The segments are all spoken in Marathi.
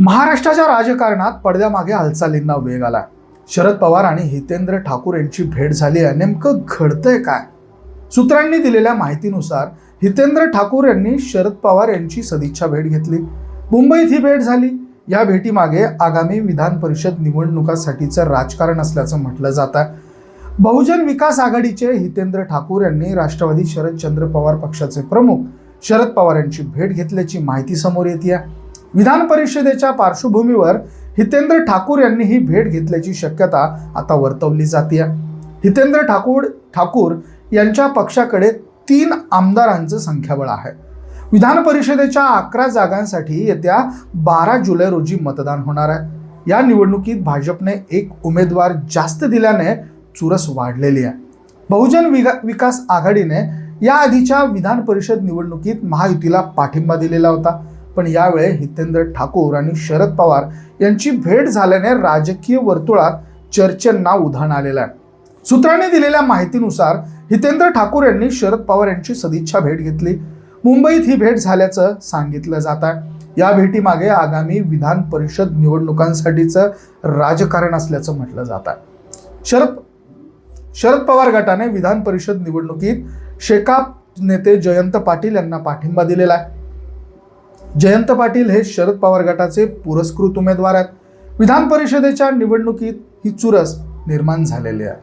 महाराष्ट्राच्या राजकारणात पडद्यामागे हालचालींना वेग आला शरद पवार आणि हितेंद्र ठाकूर यांची भेट झाली आहे. नेमकं घडतंय काय? सूत्रांनी दिलेल्या माहितीनुसार हितेंद्र ठाकूर यांनी शरद पवार यांची सदिच्छा भेट घेतली. मुंबईत ही भेट झाली. या भेटीमागे आगामी विधान परिषद निवडणुकासाठीचं राजकारण असल्याचं म्हटलं जात आहे. बहुजन विकास आघाडीचे हितेंद्र ठाकूर यांनी राष्ट्रवादी शरदचंद्र पवार पक्षाचे प्रमुख शरद पवार यांची भेट घेतल्याची माहिती समोर येते विधान परिषदेच्या पार्श्वभूमीवर हितेंद्र ठाकूर यांनी ही भेट घेतल्याची शक्यता आता वर्तवली जाते हितेंद्र ठाकूर ठाकूर यांच्या पक्षाकडे तीन आमदारांचं संख्याबळ आहे. विधान परिषदेच्या अकरा जागांसाठी येत्या बारा जुलै रोजी मतदान होणार आहे. या निवडणुकीत भाजपने एक उमेदवार जास्त दिल्याने चुरस वाढलेली आहे. बहुजन विगा विकास आघाडीने या आधीच्या विधान परिषद निवडणुकीत महायुतीला पाठिंबा दिलेला होता. पण यावेळी हितेंद्र ठाकूर आणि शरद पवार यांची भेट झाल्याने राजकीय वर्तुळात चर्चेंना उधाण आलेलं आहे. सूत्रांनी दिलेल्या माहितीनुसार हितेंद्र ठाकूर यांनी शरद पवार यांची सदिच्छा भेट घेतली. मुंबईत ही भेट झाल्याचं सांगितलं जात आहे. या भेटीमागे आगामी विधान परिषद निवडणुकांसाठीचं राजकारण असल्याचं म्हटलं जात आहे. शरद शरद पवार गटाने विधान परिषद निवडणुकीत शेकाप नेते जयंत पाटील यांना पाठिंबा दिलेला आहे. जयंत पाटील हे शरद पवार गटाचे पुरस्कृत उमेदवार आहेत. विधान परिषदेच्या निवडणुकीत ही चुरस निर्माण झालेली आहे.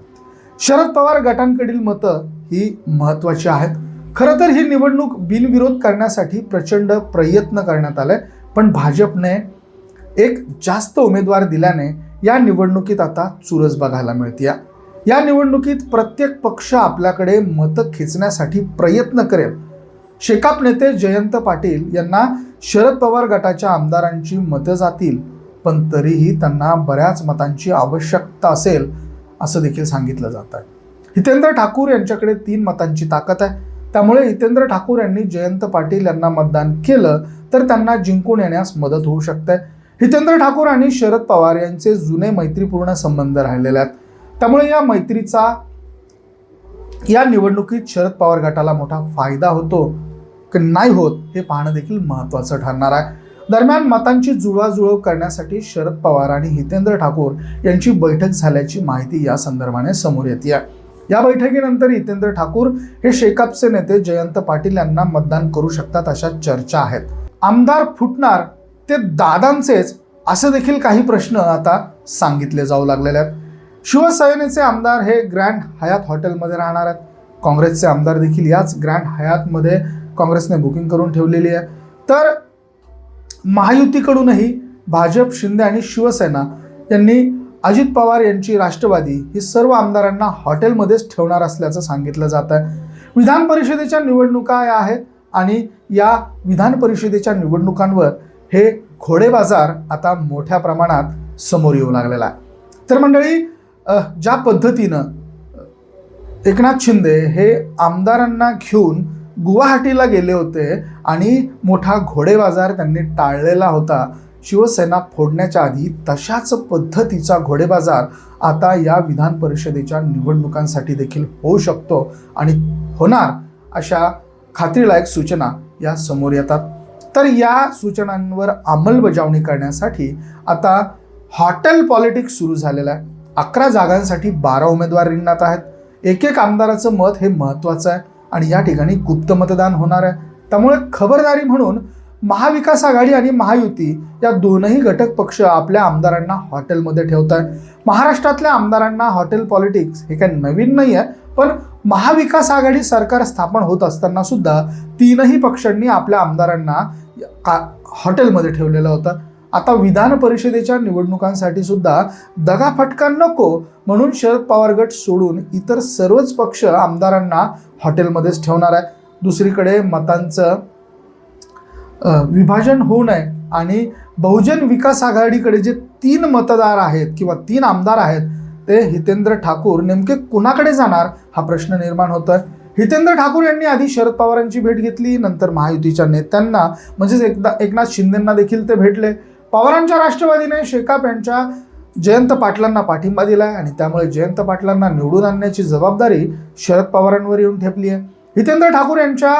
शरद पवार गटांकडील मतं ही महत्त्वाची आहेत. खरं तर ही निवडणूक बिनविरोध करण्यासाठी प्रचंड प्रयत्न करण्यात आले पण भाजपने एक जास्त उमेदवार दिल्याने या निवडणुकीत आता चुरस बघायला मिळते या निवडणुकीत प्रत्येक पक्ष आपल्याकडे मतं खेचण्यासाठी प्रयत्न करेल. शेकाप नेते जयंत पाटील यांना शरद पवार गटाच्या आमदारांची मतं जातील पण तरीही त्यांना बऱ्याच मतांची आवश्यकता असेल असं देखील सांगितलं जात आहे. हितेंद्र ठाकूर यांच्याकडे तीन मतांची ताकद आहे. त्यामुळे हितेंद्र ठाकूर यांनी जयंत पाटील यांना मतदान केलं तर त्यांना जिंकून येण्यास मदत होऊ शकते. हितेंद्र ठाकूर आणि शरद पवार यांचे जुने मैत्रीपूर्ण संबंध राहिलेले आहेत. त्यामुळे या मैत्रीचा या निवडणुकीत शरद पवार गटाला मोठा फायदा होतो. की नाही होत हे पाहणं देखील महत्त्वाचं ठरणार आहे. दरम्यान मतांची जुळवाजुळव करण्यासाठी शरद पवार आणि हितेंद्र ठाकूर यांची बैठक झाल्याची माहिती या संदर्भाने समोर येते आहे. या बैठकीनंतर हितेंद्र ठाकूर हे शेकापचे नेते जयंत पाटील यांना मतदान करू शकतात अशा चर्चा आहेत. आमदार फुटणार ते दादांचेच असे देखील काही प्रश्न आता सांगितले जाऊ लागलेले आहेत. शिवसेनेचे आमदार हे ग्रँड हयात हॉटेलमध्ये राहणार आहेत. काँग्रेसचे आमदार देखील याच ग्रँड हयातमध्ये काँग्रेसने बुकिंग करून ठेवलेली आहे. तर महायुतीकडूनही भाजप शिंदे आणि शिवसेना यांनी अजित पवार यांची राष्ट्रवादी ही सर्व आमदारांना हॉटेलमध्येच ठेवणार असल्याचं सांगितलं जात आहे. विधान परिषदेच्या निवडणुका या आहेत आणि या विधान परिषदेच्या निवडणुकांवर हे घोडे बाजार आता मोठ्या प्रमाणात समोर येऊ लागलेला आहे. तर मंडळी ज्या पद्धतीनं एकनाथ शिंदे हे आमदारांना घेऊन गुवाहाटीला गेले होते आणि मोठा घोडे बाजार त्यांनी टाळलेला होता. शिवसेना फोडण्याच्या आधी तशाच पद्धतीचा घोडेबाजार आता या विधान परिषदेच्या निवडणुकांसाठी देखील होऊ शकतो आणि होणार अशा खात्रीलायक सूचना या समोर येतात. तर या सूचनांवर अंमलबजावणी करण्यासाठी आता हॉटेल पॉलिटिक्स सुरू झालेलं आहे. अकरा जागांसाठी बारा उमेदवार रिंगणात आहेत. एक एक आमदाराचं मत हे महत्त्वाचं आहे. आणि या ठिकाणी गुप्त मतदान होणार आहे. त्यामुळे खबरदारी म्हणून महाविकास आघाडी आणि महायुती या दोनही घटक पक्ष आपल्या आमदारांना हॉटेलमध्ये ठेवत आहे महाराष्ट्रातल्या आमदारांना हॉटेल पॉलिटिक्स हे काही नवीन नाही आहे पण महाविकास आघाडी सरकार स्थापन होत असताना सुद्धा तीनही पक्षांनी आपल्या आमदारांना हॉटेलमध्ये ठेवलेलं होतं. आता विधान परिषदेच्या निवडणुकांसाठी सुद्धा दगाफटका नको म्हणून शरद पवार गट सोडून इतर सर्वच पक्ष आमदारांना हॉटेलमध्येच ठेवणार आहे. दुसरीकडे मतांचं विभाजन होऊ नये आणि बहुजन विकास आघाडीकडे जे तीन मतदार आहेत किंवा तीन आमदार आहेत ते हितेंद्र ठाकूर नेमके कुणाकडे जाणार हा प्रश्न निर्माण होतोय. हितेंद्र ठाकूर यांनी आधी शरद पवारांची भेट घेतली नंतर महायुतीच्या नेत्यांना म्हणजेच एकदा एकनाथ शिंदेंना देखील ते भेटले. पवारांच्या राष्ट्रवादीने शेकाप यांच्या जयंत पाटलांना पाठिंबा दिलाय आणि त्यामुळे जयंत पाटलांना निवडून आणण्याची जबाबदारी शरद पवारांवर येऊन ठेपली आहे हितेंद्र ठाकूर यांच्या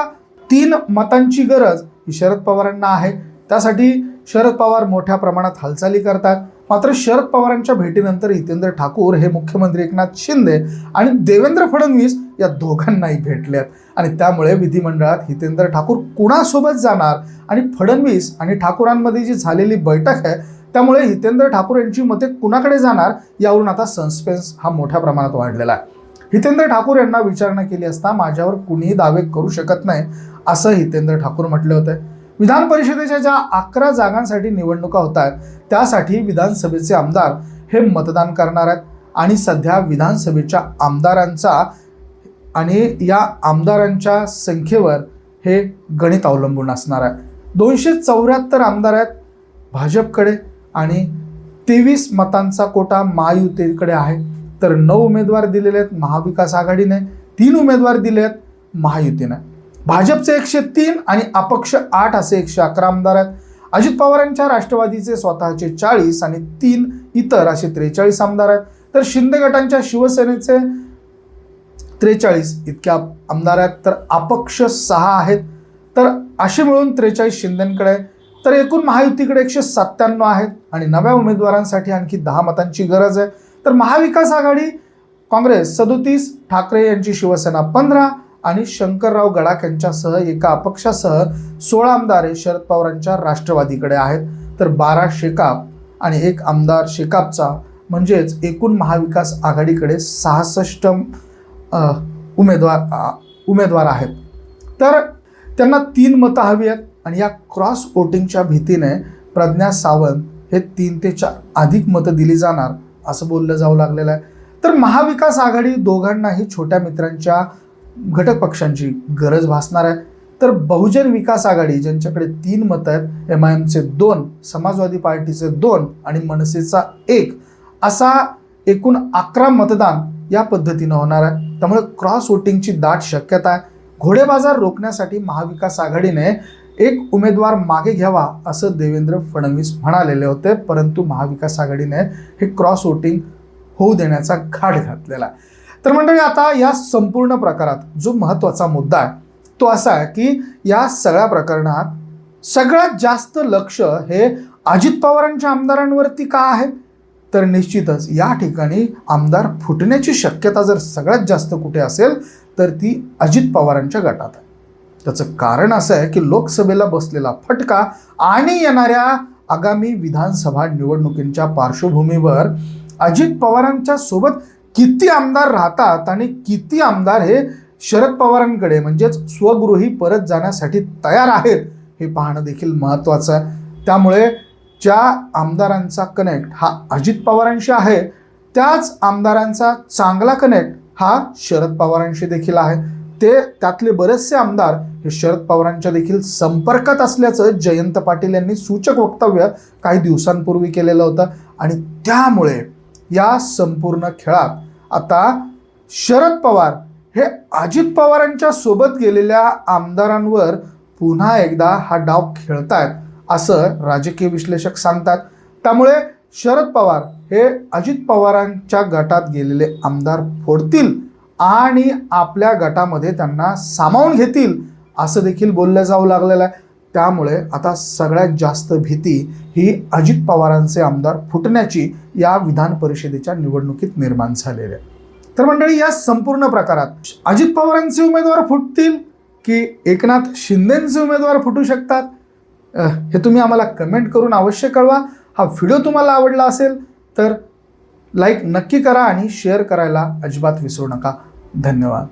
तीन मतांची गरज ही शरद पवारांना आहे. त्यासाठी शरद पवार मोठ्या प्रमाणात हालचाली करतात. मात्र शरद पवारांच्या भेटीनंतर हितेंद्र ठाकूर हे मुख्यमंत्री एकनाथ शिंदे आणि देवेंद्र फडणवीस या दोघांनाही भेटले आहेत आणि त्यामुळे विधिमंडळात हितेंद्र ठाकूर कुणासोबत जाणार आणि फडणवीस आणि ठाकूरांमध्ये जी झालेली बैठक आहे त्यामुळे हितेंद्र ठाकूर यांची मते कुणाकडे जाणार यावरून आता सस्पेन्स हा मोठ्या प्रमाणात वाढलेला आहे. हितेंद्र ठाकूर यांना विचारणा केली असता माझ्यावर कुणीही दावे करू शकत नाही असं हितेंद्र ठाकूर म्हटले होते. विधान परिषदेच्या ज्या अकरा जागांसाठी निवडणुका होत आहेत त्यासाठी विधानसभेचे आमदार हे मतदान करणार आहेत. आणि सध्या विधानसभेच्या आमदारांचा आणि या आमदारांच्या संख्येवर हे गणित अवलंबून असणार आहे. दोनशे चौऱ्याहत्तर आमदार आहेत भाजपकडे आणि तेवीस मतांचा कोटा महायुतीकडे आहे. तर नऊ उमेदवार दिलेले आहेत महाविकास आघाडीने तीन उमेदवार दिले आहेत महायुतीने. भाजपचे एकशे तीन आणि अपक्ष आठ असे एकशे अकरा आमदार आहेत. अजित पवारांच्या राष्ट्रवादीचे स्वतःचे चाळीस आणि तीन इतर असे त्रेचाळीस आमदार आहेत. तर शिंदे गटांच्या शिवसेनेचे त्रेचाळीस इतक्या आमदार आहेत. तर अपक्ष सहा आहेत. तर असे मिळून त्रेचाळीस शिंदेकडे आहे. तर एकूण महायुतीकडे एकशे सत्त्याण्णव आहेत आणि नव्या उमेदवारांसाठी आणखी दहा मतांची गरज आहे. तर महाविकास आघाडी काँग्रेस सदोतीस ठाकरे यांची शिवसेना पंधरा आणि शंकरराव गडाख यांच्यासह एका अपक्षासह सोळा आमदार हे शरद पवारांच्या राष्ट्रवादीकडे आहेत. तर बारा शेकाप आणि एक आमदार शेकापचा म्हणजेच एकूण महाविकास आघाडीकडे सहासष्ट उमेदवार उमेदवार आहेत. तर त्यांना तीन मतं हवी आहेत आणि या क्रॉस वोटिंगच्या भीतीने प्रज्ञा सावंत हे तीन ते चार अधिक मतं दिली जाणार असं बोललं जाऊ लागलेलं आहे. तर महाविकास आघाडी दोघांनाही छोट्या मित्रांच्या घटक पक्षांची गरज भासणार आहे. तर बहुजन विकास आघाडी ज्यांच्याकडे तीन मतं आहेत एम आय एमचे दोन समाजवादी पार्टीचे दोन आणि मनसेचा एक असा एकूण अकरा मतदान या पद्धतीनं होणार आहे. त्यामुळे क्रॉस वोटिंगची दाट शक्यता आहे. घोडेबाजार रोखण्यासाठी महाविकास आघाडीने एक उमेदवार मागे घ्यावा असं देवेंद्र फडणवीस म्हणालेले होते परंतु महाविकास आघाडीने हे क्रॉस वोटिंग होऊ देण्याचा घाट घातलेला आहे. तर मंडळी आता या संपूर्ण प्रकारात जो महत्त्वाचा मुद्दा आहे तो असा आहे की या सगळ्या प्रकरणात सगळ्यात जास्त लक्ष हे अजित पवारांच्या आमदारांवरती का आहे? तर निश्चितच या ठिकाणी आमदार फुटण्याची शक्यता जर सगळ्यात जास्त कुठे असेल तर ती अजित पवारांच्या गटात आहे. त्याचं कारण असं आहे की लोकसभेला बसलेला फटका आणि येणाऱ्या आगामी विधानसभा निवडणुकींच्या पार्श्वभूमीवर अजित पवारांच्या सोबत किती आमदार राहतात आणि किती आमदार हे शरद पवारांकडे म्हणजेच स्वगृही परत जाण्यासाठी तयार आहेत हे पाहणं देखील महत्त्वाचं आहे. त्यामुळे ज्या आमदारांचा कनेक्ट हा अजित पवारांशी आहे त्याच आमदारांचा चांगला कनेक्ट हा शरद पवारांशी देखील आहे. ते त्यातले बरेचसे आमदार हे शरद पवारांच्या देखील संपर्कात असल्याचं जयंत पाटील यांनी सूचक वक्तव्य काही दिवसांपूर्वी केलेलं होतं. आणि त्यामुळे या संपूर्ण खेळात आता शरद पवार हे अजित पवारांच्या सोबत गेलेल्या आमदारांवर पुन्हा एकदा हा डाव खेळतायत असं राजकीय विश्लेषक सांगतात. त्यामुळे शरद पवार हे अजित पवारांच्या गटात गेलेले आमदार फोडतील आणि आपल्या गटामध्ये त्यांना सामावून घेतील असं देखील बोललं जाऊ लागलेलं आहे. त्यामुळे आता सगळ्यात जास्त भीती ही अजित पवारांचे आमदार फुटण्याची या विधान परिषदेच्या निवडणुकीत निर्माण झालेली आहे. तर मंडळी या संपूर्ण प्रकारात अजित पवारांचे उमेदवार फुटतील की एकनाथ शिंदेंचे उमेदवार फुटू शकतात? हे तुम्ही आम्हाला कमेंट करून अवश्य कळवा. हा व्हिडिओ तुम्हाला आवडला असेल तर लाईक नक्की करा आणि शेअर करायला अजिबात विसरू नका. धन्यवाद.